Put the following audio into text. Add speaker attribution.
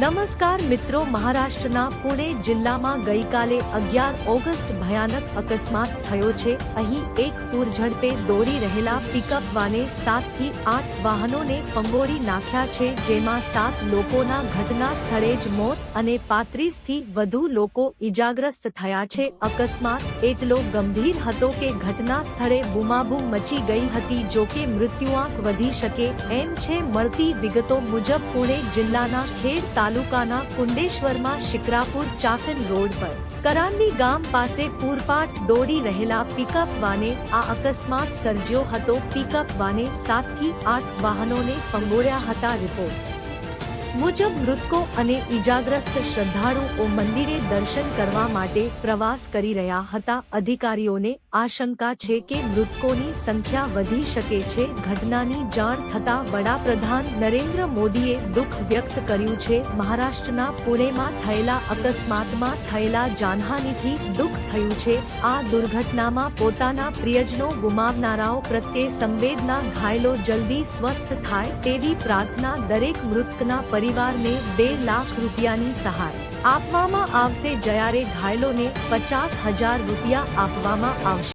Speaker 1: નમસ્કાર મિત્રો, મહારાષ્ટ્રના પુણે જિલ્લામાં ગઈકાલે અગિયાર ઓગસ્ટ ભયાનક અકસ્માત થયો છે. અહીં એક પૂર ઝડપે દોડી રહેલા પિકઅપ વાને સાતથી આઠ વાહનોને ફંગોળી નાખ્યા છે, જેમાં સાત લોકોના ઘટના સ્થળે જ મોત અને પાંત્રીસથી વધુ લોકો ઈજાગ્રસ્ત થયા છે. અકસ્માત એટલો ગંભીર હતો કે ઘટના સ્થળે બુમાબુમ મચી ગઈ હતી. જો કે મૃત્યુઆંક વધી શકે એમ છે, મળતી વિગતો મુજબ પુણે જિલ્લાના ખેડ તાલુકાના કુંડેશ્વરમાં શિકરાપુર ચાકન રોડ પર કરાંદી ગામ પાસે પૂરપાટ દોડી રહેલા પિકઅપ વાને આ અકસ્માત સર્જ્યો હતો. પિકઅપ વાને સાતથી આઠ વાહનોને ફંગોળ્યા હતા રિપોર્ટ. મુજબ મૃતકો અને ઈજાગ્રસ્ત શ્રદ્ધાળુઓ મંદિરે દર્શન કરવા માટે પ્રવાસ કરી રહ્યા હતા. અધિકારીઓને આશંકા છે કે મૃતકોની સંખ્યા વધી શકે છે. ઘટનાની જાણ થતા વડાપ્રધાન નરેન્દ્ર મોદીએ દુઃખ વ્યક્ત કર્યું છે. મહારાષ્ટ્રના પુણેમાં થયેલા અકસ્માતમાં થયેલા જાનહાનિથી દુઃખ થયું છે. આ દુર્ઘટનામાં પોતાના પ્રિયજનો ગુમાવનારાઓ પ્રત્યે સંવેદના ઘાયલો જલ્દી સ્વસ્થ થાય તેવી પ્રાર્થના દરેક મૃતકના પરિવારને બે લાખ રૂપિયાની સહાય. આપવામાં આવશે જ્યારે ઘાયલોને પચાસ હજાર રૂપિયા આપવામાં આવશે.